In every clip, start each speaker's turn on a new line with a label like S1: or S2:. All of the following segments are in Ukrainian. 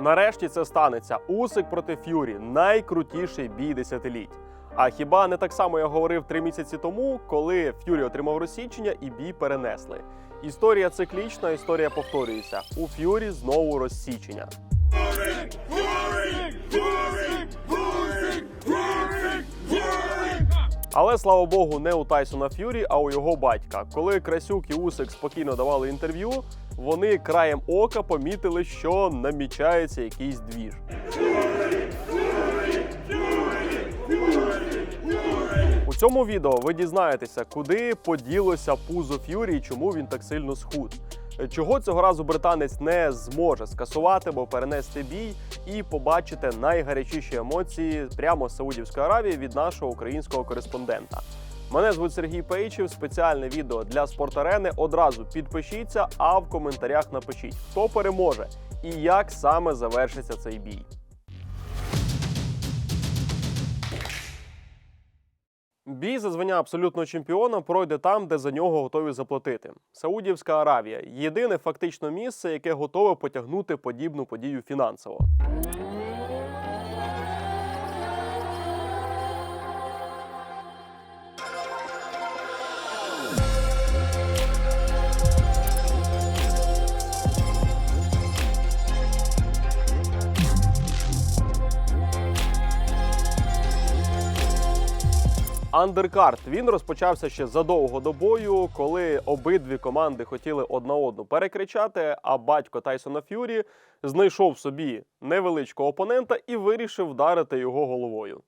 S1: Нарешті це станеться. Усик проти Ф'юрі найкрутіший бій десятиліть. А хіба не так само я говорив три місяці тому, коли Ф'юрі отримав розсічення і бій перенесли? Історія циклічна, історія повторюється. У Ф'юрі знову розсічення. Але слава Богу, не у Тайсона Ф'юрі, а у його батька. Коли Красюк і Усик спокійно давали інтерв'ю, вони краєм ока помітили, що намічається якийсь двіж. У цьому відео ви дізнаєтеся, куди поділося пузо Ф'юрі і чому він так сильно схуд. Чого цього разу британець не зможе скасувати або перенести бій, і побачите найгарячіші емоції прямо з Саудівської Аравії від нашого українського кореспондента. Мене звуть Сергій Пейчев. Спеціальне відео для спортарени. Одразу підпишіться, а в коментарях напишіть, хто переможе і як саме завершиться цей бій. Бій за звання абсолютного чемпіона пройде там, де за нього готові заплатити. Саудівська Аравія єдине фактично місце, яке готове потягнути подібну подію фінансово. Андеркарт він розпочався ще задовго до бою, коли обидві команди хотіли одна одну перекричати. А батько Тайсона Ф'юрі знайшов собі невеличкого опонента і вирішив вдарити його головою.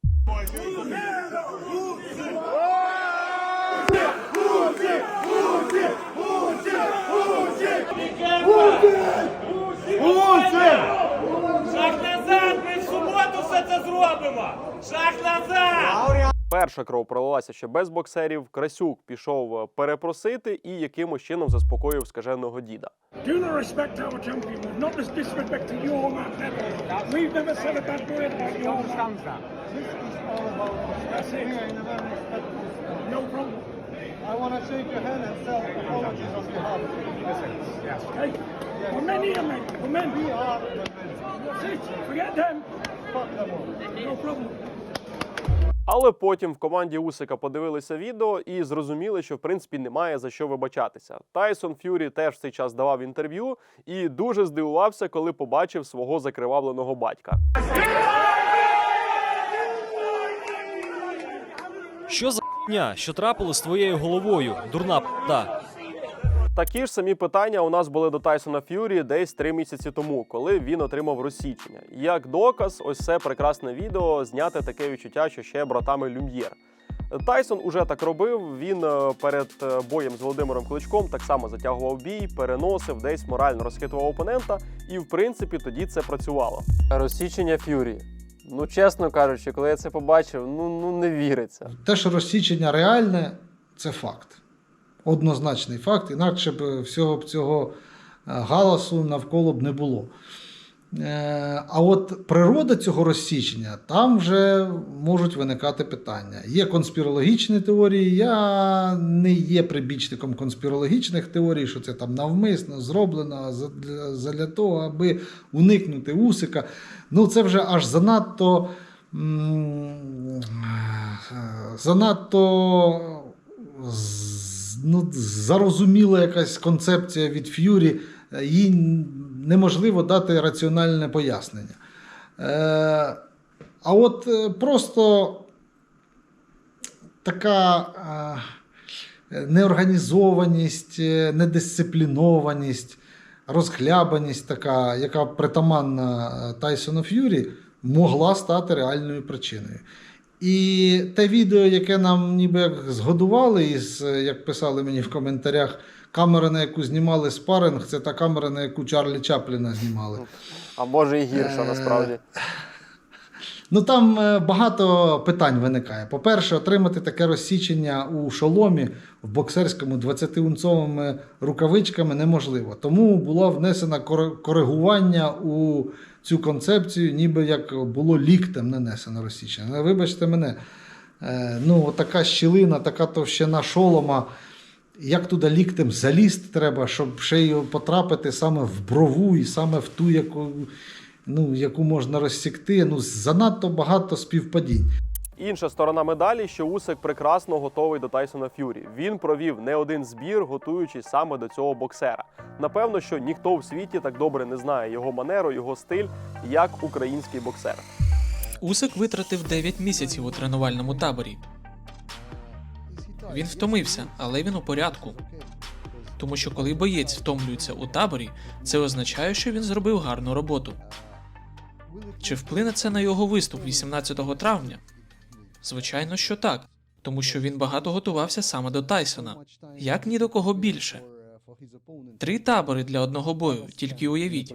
S2: Шаг назад! Ми в суботу все це зробимо! Шаг назад!
S1: Перша кров пролилася ще без боксерів. Красюк пішов е, перепросити і якимось чином заспокоїв скаженого діда.
S3: Do not respect our champion, not this disrespect to your man never. We've never said a bad word about your man. That's it. No problem.
S4: I want to shake your hand and sell apologies on behalf of the
S3: Okay? We're men here, mate. We're men.
S4: We are the men.
S3: That's it. Forget them.
S4: Fuck them all.
S3: No problem.
S1: Але потім в команді Усика подивилися відео і зрозуміли, що в принципі немає за що вибачатися. Тайсон Ф'юрі теж в цей час давав інтерв'ю і дуже здивувався, коли побачив свого закривавленого батька.
S5: Що за х**ня? Що трапилось з твоєю головою? Дурна п***да.
S1: Такі ж самі питання у нас були до Тайсона Ф'юрі десь три місяці тому, коли він отримав розсічення. Як доказ, ось це прекрасне відео зняте таке відчуття, що ще братами Люм'єр. Тайсон уже так робив. Він е, перед е, боєм з Володимиром Кличком так само затягував бій, переносив, десь морально розхитував опонента, і в принципі тоді це працювало. Розсічення Ф'юрі. Ну, чесно кажучи, коли я це побачив, ну, ну не віриться.
S6: Те, що розсічення реальне, це факт. Однозначний факт, інакше б всього б цього е, галасу навколо б не було. Е, А от природа цього розсічення, там вже можуть виникати питання. Є конспірологічні теорії. Я не є прибічником конспірологічних теорій, що це там навмисно зроблено задля того, аби уникнути усика. Ну, це вже аж занадто. Занадто ну, зарозуміла якась концепція від Ф'юрі, е, їй неможливо дати раціональне пояснення. Е, а от е, просто така е, неорганізованість, е, недисциплінованість, розхлябаність, така, яка притаманна Тайсону Ф'юрі, могла стати реальною причиною. І те відео, яке нам ніби як згодували, із, як писали мені в коментарях, камера, на яку знімали спаринг, це та камера, на яку Чарлі Чапліна знімали.
S1: А може і гірше
S6: Е,
S1: насправді.
S6: Ну там е, багато питань виникає. По-перше, отримати таке розсічення у шоломі в боксерському 20-унцовими рукавичками неможливо. Тому було внесено коригування у цю концепцію, ніби як було ліктем нанесено розсічення. Але вибачте мене, е, ну така щілина, така товщина шолома. Як туди ліктем залізти треба, щоб ще й потрапити саме в брову і саме в ту, яку ну, яку можна розсікти. Ну, занадто багато співпадінь.
S1: Інша сторона медалі, що Усик прекрасно готовий до Тайсона Ф'юрі. Він провів не один збір, готуючись саме до цього боксера. Напевно, що ніхто в світі так добре не знає його манеру, його стиль, як український боксер.
S7: Усик витратив 9 місяців у тренувальному таборі. Він втомився, але він у порядку. Тому що коли боєць втомлюється у таборі, це означає, що він зробив гарну роботу. Чи вплине це на його виступ 18 травня? Звичайно, що так, тому що він багато готувався саме до Тайсона. Як ні до кого більше. Три табори для одного бою, тільки уявіть.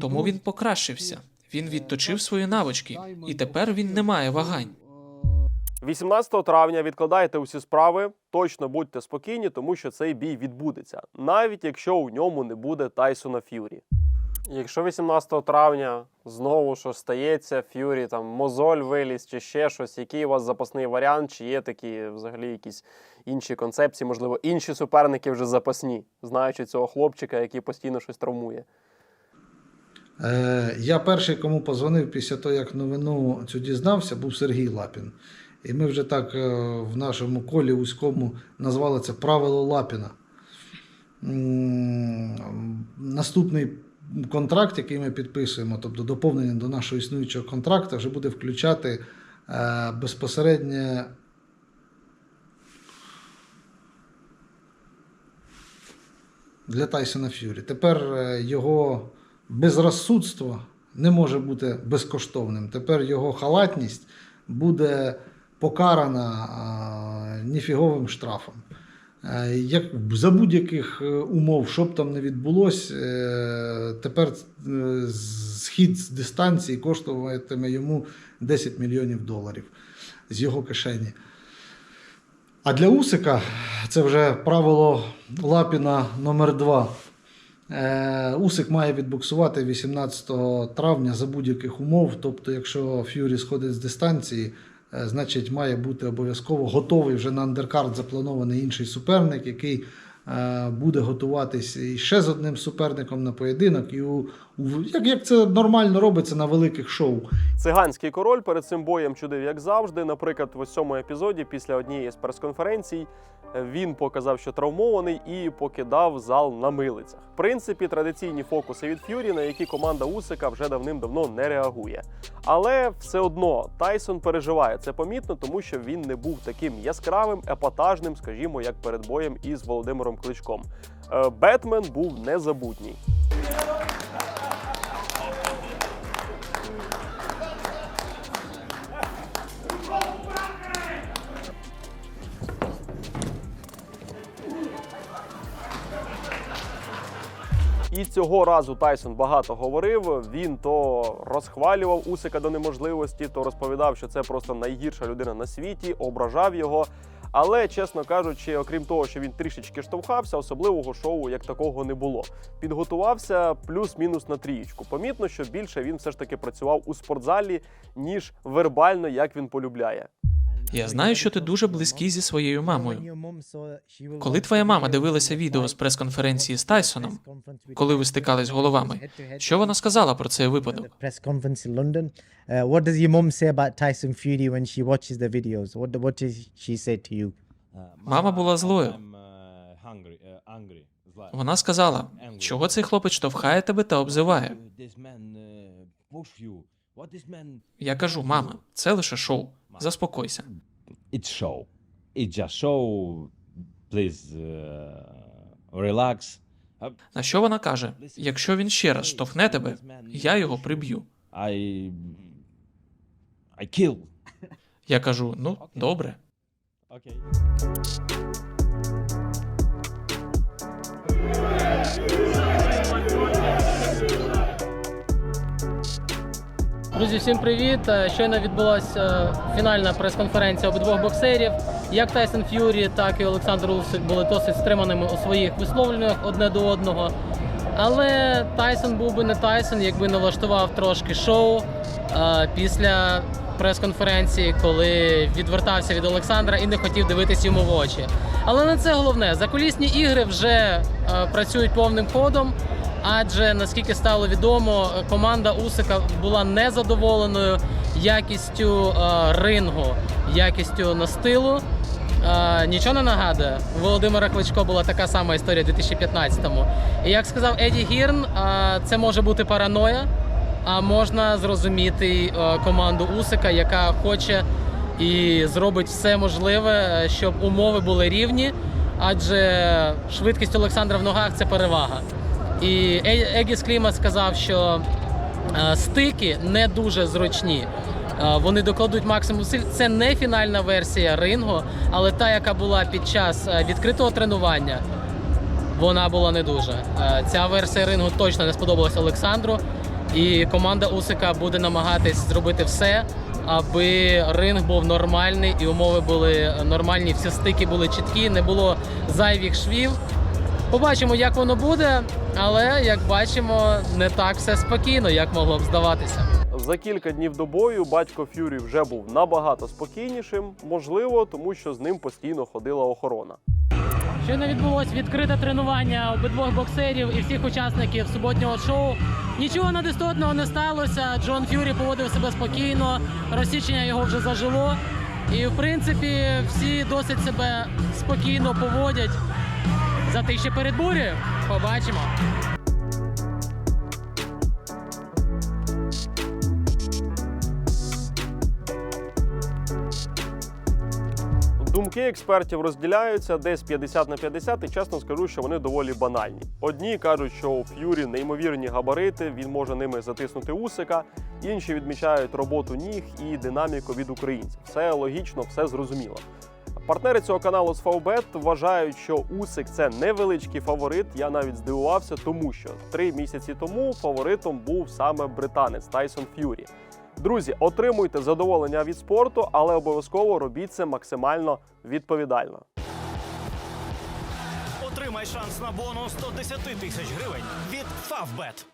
S7: Тому він покращився. Він відточив свої навички, і тепер він не має вагань.
S1: 18 травня відкладайте усі справи. Точно будьте спокійні, тому що цей бій відбудеться, навіть якщо у ньому не буде Тайсона Ф'юрі. Якщо 18 травня знову що стається, Ф'юрі там мозоль виліз чи ще щось, який у вас запасний варіант, чи є такі взагалі якісь інші концепції, можливо, інші суперники вже запасні, знаючи цього хлопчика, який постійно щось травмує.
S6: Е, я перший, кому позвонив після того, як новину цю дізнався, був Сергій Лапін. І ми вже так е, в нашому колі вузькому назвали це правило Лапіна. Наступний контракт, який ми підписуємо, тобто доповнення до нашого існуючого контракту, вже буде включати е, безпосереднє для Тайсона Ф'юрі. Тепер е, його безрозсудство не може бути безкоштовним. Тепер його халатність буде покарана ніфіговим штрафом. Е, Як за будь-яких е, умов, що б там не відбулося, е, тепер схід з дистанції коштуватиме йому 10 мільйонів доларів з його кишені. А для Усика це вже правило Лапіна номер 2 Е, Усик має відбуксувати 18 травня за будь-яких умов. Тобто, якщо Ф'юрі сходить з дистанції, значить має бути обов'язково готовий вже на андеркард запланований інший суперник, який е, буде готуватись ще з одним суперником на поєдинок. І у, як, як це нормально робиться на великих шоу.
S1: Циганський король перед цим боєм чудив, як завжди. Наприклад, в ось епізоді, після однієї з прес-конференцій, він показав, що травмований, і покидав зал на милицях. В принципі, традиційні фокуси від Ф'юрі, на які команда Усика вже давним-давно не реагує. Але все одно Тайсон переживає це помітно, тому що він не був таким яскравим, епатажним, скажімо, як перед боєм із Володимиром Кличком. Е, Бетмен був незабутній. І цього разу Тайсон багато говорив. Він то розхвалював Усика до неможливості, то розповідав, що це просто найгірша людина на світі, ображав його. Але, чесно кажучи, окрім того, що він трішечки штовхався, особливого шоу як такого не було. Підготувався плюс-мінус на трієчку. Помітно, що більше він все ж таки працював у спортзалі, ніж вербально, як він полюбляє.
S7: Я знаю, що ти дуже близький зі своєю мамою. Коли твоя мама дивилася відео з прес-конференції з Тайсоном, коли ви стикались головами, що вона сказала про цей випадок?
S8: Uh, what does your mum say about Tyson Fury when she watches the videos? What what does she say to you?
S7: Мама була злою. Вона сказала, чого цей хлопець штовхає тебе та обзиває. Я кажу, мама, це лише шоу. Заспокойся.
S9: It's show. It's just show. Please uh, relax.
S7: На що вона каже: якщо він ще раз штовхне тебе, я його приб'ю.
S9: I I kill.
S7: Я кажу: ну, добре.
S10: Друзі, всім привіт! Е, Щойно відбулася фінальна прес-конференція обидвох боксерів. Як Тайсон Ф'юрі, так і Олександр Усик були досить стриманими у своїх висловлюваннях одне до одного. Але Тайсон був би не Тайсон, якби не влаштував трошки шоу е, після прес-конференції, коли відвертався від Олександра і не хотів дивитись йому в очі. Але не це головне. Закулісні ігри вже е, працюють повним ходом. Адже наскільки стало відомо, команда Усика була незадоволеною якістю е, рингу, якістю настилу. Е, нічого не нагадує. У Володимира Кличко була така сама історія у 2015-му. І як сказав Еді Гірн, е, це може бути параноя, а можна зрозуміти команду Усика, яка хоче і зробить все можливе, щоб умови були рівні, адже швидкість Олександра в ногах це перевага. І Е- Егіс Кліма сказав, що е, стики не дуже зручні. Е, Вони докладуть максимум сил. Це не фінальна версія рингу, але та, яка була під час відкритого тренування, вона була не дуже. Ця версія рингу точно не сподобалась Олександру. І команда Усика буде намагатись зробити все, аби ринг був нормальний і умови були нормальні. Всі стики були чіткі, не було зайвих швів. Побачимо, як воно буде, але як бачимо, не так все спокійно, як могло б здаватися.
S1: За кілька днів до бою батько Ф'юрі вже був набагато спокійнішим, можливо, тому що з ним постійно ходила охорона.
S10: Щойно відбулось відкрите тренування обидвох боксерів і всіх учасників суботнього шоу. Нічого надистотного не сталося. Джон Ф'юрі поводив себе спокійно, розсічення його вже зажило. І в принципі всі досить себе спокійно поводять. Зате ще перед бурею. Побачимо.
S1: Думки експертів розділяються десь 50 на 50, і чесно скажу, що вони доволі банальні. Одні кажуть, що у Ф'юрі неймовірні габарити, він може ними затиснути усика. Інші відмічають роботу ніг і динаміку від українців. Все логічно, все зрозуміло. Партнери цього каналу з Фавбет вважають, що Усик це невеличкий фаворит. Я навіть здивувався, тому що три місяці тому фаворитом був саме британець Тайсон Ф'юрі. Друзі, отримуйте задоволення від спорту, але обов'язково робіть це максимально відповідально.
S2: Отримай шанс на бонус 110 тисяч гривень від Favbet.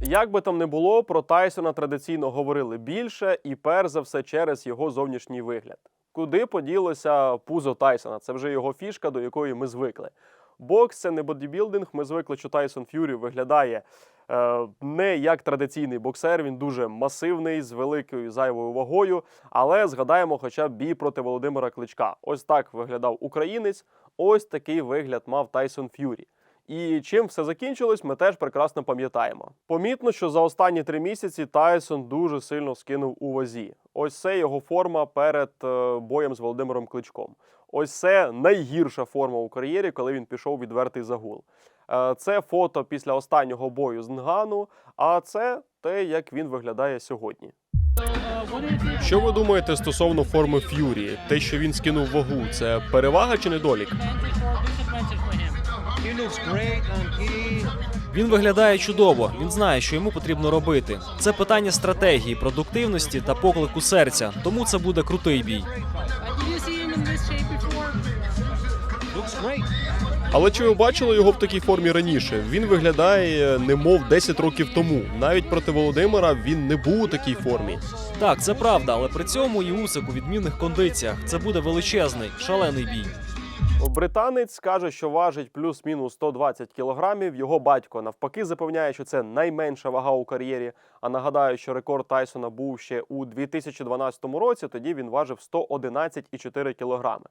S1: Як би там не було, про Тайсона традиційно говорили більше, і перш за все через його зовнішній вигляд. Куди поділося пузо Тайсона? Це вже його фішка, до якої ми звикли. Бокс це не бодібілдинг. Ми звикли, що Тайсон Ф'юрі виглядає е, не як традиційний боксер. Він дуже масивний, з великою зайвою вагою. Але згадаємо хоча б бій проти Володимира Кличка. Ось так виглядав українець. Ось такий вигляд мав Тайсон Ф'юрі. І чим все закінчилось, ми теж прекрасно пам'ятаємо. Помітно, що за останні три місяці Тайсон дуже сильно скинув у вазі. Ось це його форма перед е, боєм з Володимиром Кличком. Ось це найгірша форма у кар'єрі, коли він пішов відвертий загул. Е, Це фото після останнього бою з Нгану, а це те, як він виглядає сьогодні. Що ви думаєте стосовно форми Ф'юрі? Те, що він скинув вагу, це перевага чи недолік?
S5: Він виглядає чудово. Він знає, що йому потрібно робити. Це питання стратегії, продуктивності та поклику серця. Тому це буде крутий бій.
S1: Але чи ви бачили його в такій формі раніше? Він виглядає немов 10 років тому. Навіть проти Володимира він не був у такій формі.
S5: Так, це правда, але при цьому і Усик у відмінних кондиціях. Це буде величезний, шалений бій.
S1: Британець каже, що важить плюс-мінус 120 кілограмів. Його батько навпаки запевняє, що це найменша вага у кар'єрі. А нагадаю, що рекорд Тайсона був ще у 2012 році. Тоді він важив 111,4 кілограми.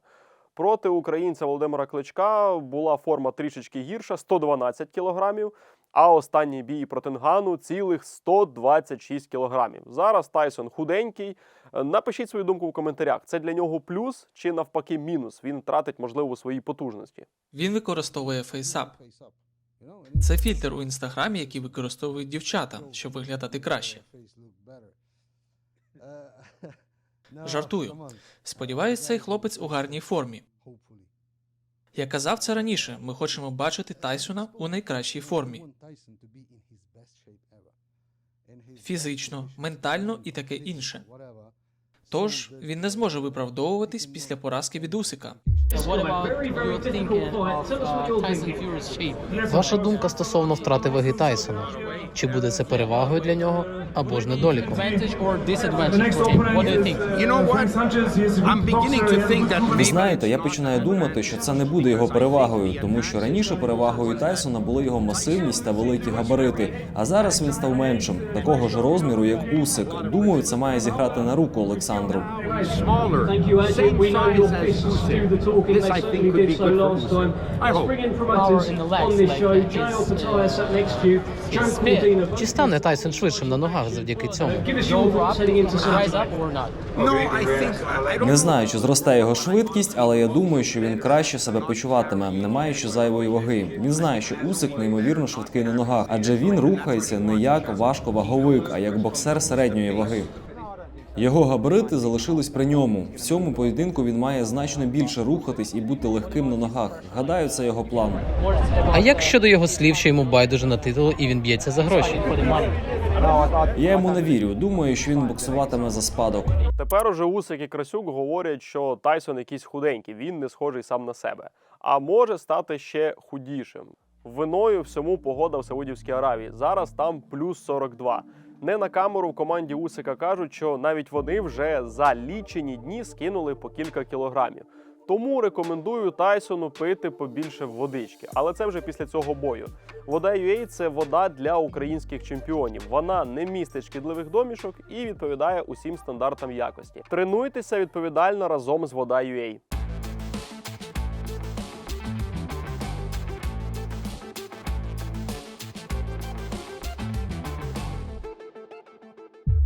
S1: Проти українця Володимира Кличка була форма трішечки гірша 112 кілограмів. А останній бій проти Нгану цілих 126 кілограмів. Зараз Тайсон худенький. Напишіть свою думку в коментарях. Це для нього плюс чи навпаки мінус. Він втратить можливо свої потужності.
S7: Він використовує
S11: and
S7: Це фільтр у інстаграмі, який використовують дівчата, щоб виглядати краще.
S11: face look better. Uh, no,
S7: Жартую. Сподіваюсь, цей хлопець у гарній формі. Я казав це раніше. Ми хочемо бачити Тайсона у найкращій формі. Фізично, ментально і таке інше. Тож він не зможе виправдовуватись після поразки від Усика.
S10: Ваша думка стосовно втрати ваги Тайсона? Чи буде це перевагою для нього або ж недоліком?
S5: Ви знаєте, я починаю думати, що це не буде його перевагою, тому що раніше перевагою Тайсона були його масивність та великі габарити. А зараз він став меншим, такого ж розміру, як Усик. Думаю, це має зіграти на руку Олександру.
S10: Чи стане Тайсон швидшим на ногах завдяки цьому?
S5: Не знаю, чи зросте його швидкість, але я думаю, що він краще себе почуватиме, не маючи зайвої ваги. Він знає, що Усик неймовірно швидкий на ногах, адже він рухається не як важковаговик, а як боксер середньої ваги. Його габарити залишились при ньому. В цьому поєдинку він має значно більше рухатись і бути легким на ногах. Гадаю, це його план.
S10: А як щодо його слів, що йому байдуже на титул і він б'ється за гроші?
S5: Я йому не вірю. Думаю, що він боксуватиме за спадок.
S1: Тепер уже Усик і Красюк говорять, що Тайсон якийсь худенький, він не схожий сам на себе, а може стати ще худішим. Виною всьому погода в Саудівській Аравії. Зараз там плюс 42. Не на камеру в команді Усика кажуть, що навіть вони вже за лічені дні скинули по кілька кілограмів. Тому рекомендую Тайсону пити побільше водички, але це вже після цього бою. Вода UA – це вода для українських чемпіонів. Вона не містить шкідливих домішок і відповідає усім стандартам якості. Тренуйтеся відповідально разом з вода UA.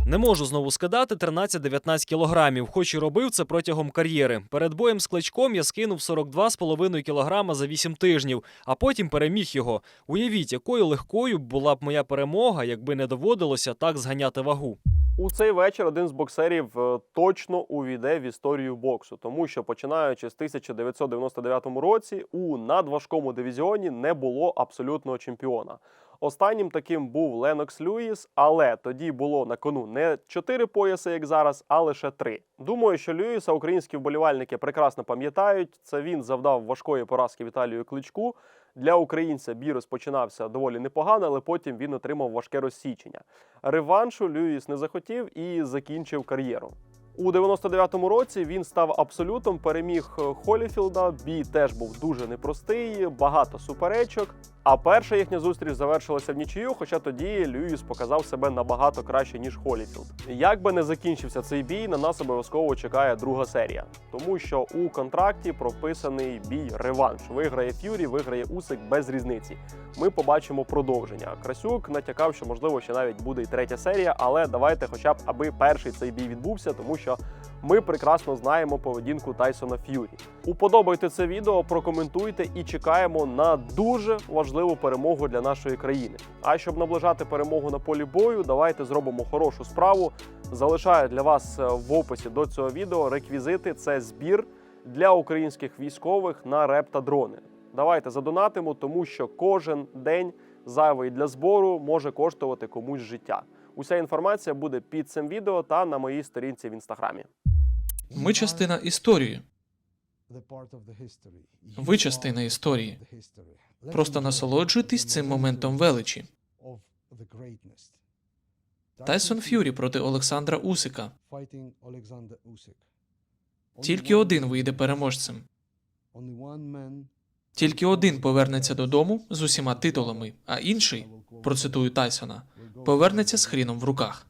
S5: Не можу знову скидати 13-19 кілограмів, хоч і робив це протягом кар'єри. Перед боєм з кличком я скинув 42,5 кілограма за 8 тижнів, а потім переміг його. Уявіть, якою легкою була б моя перемога, якби не доводилося так зганяти вагу.
S1: У цей вечір один з боксерів е, точно увійде в історію боксу, тому що починаючи з 1999 році у надважкому дивізіоні не було абсолютного чемпіона. Останнім таким був Ленокс Люїс, але тоді було на кону не чотири пояси, як зараз, а лише три. Думаю, що Люїса українські вболівальники прекрасно пам'ятають. Це він завдав важкої поразки Віталію Кличку. Для українця бій розпочинався доволі непогано, але потім він отримав важке розсічення. Реваншу Люїс не захотів і закінчив кар'єру. У 99-му році він став абсолютом, переміг е, Холіфілда. Бій теж був дуже непростий, багато суперечок. А перша їхня зустріч завершилася в нічию, хоча тоді Льюіс показав себе набагато краще, ніж Холіфілд. Як би не закінчився цей бій, на нас обов'язково чекає друга серія, тому що у контракті прописаний бій реванш. Виграє Ф'юрі, виграє Усик без різниці. Ми побачимо продовження. Красюк натякав, що можливо ще навіть буде і третя серія, але давайте, хоча б аби перший цей бій відбувся, тому що ми прекрасно знаємо поведінку Тайсона Ф'юрі. Уподобайте це відео, прокоментуйте і чекаємо на дуже важливу перемогу для нашої країни. А щоб наближати перемогу на полі бою, давайте зробимо хорошу справу. Залишаю для вас е, в описі до цього відео реквізити. Це збір для українських військових на реп та дрони. Давайте задонатимо, тому що кожен день зайвий для збору може коштувати комусь життя. Уся інформація буде під цим відео та на моїй сторінці в інстаграмі.
S7: Ми частина історії. Ви частина історії. Просто насолоджуйтесь цим моментом величі. Тайсон Ф'юрі проти Олександра Усика. Тільки один вийде переможцем. Тільки один повернеться додому з усіма титулами, а інший, процитую Тайсона, повернеться з хріном в руках.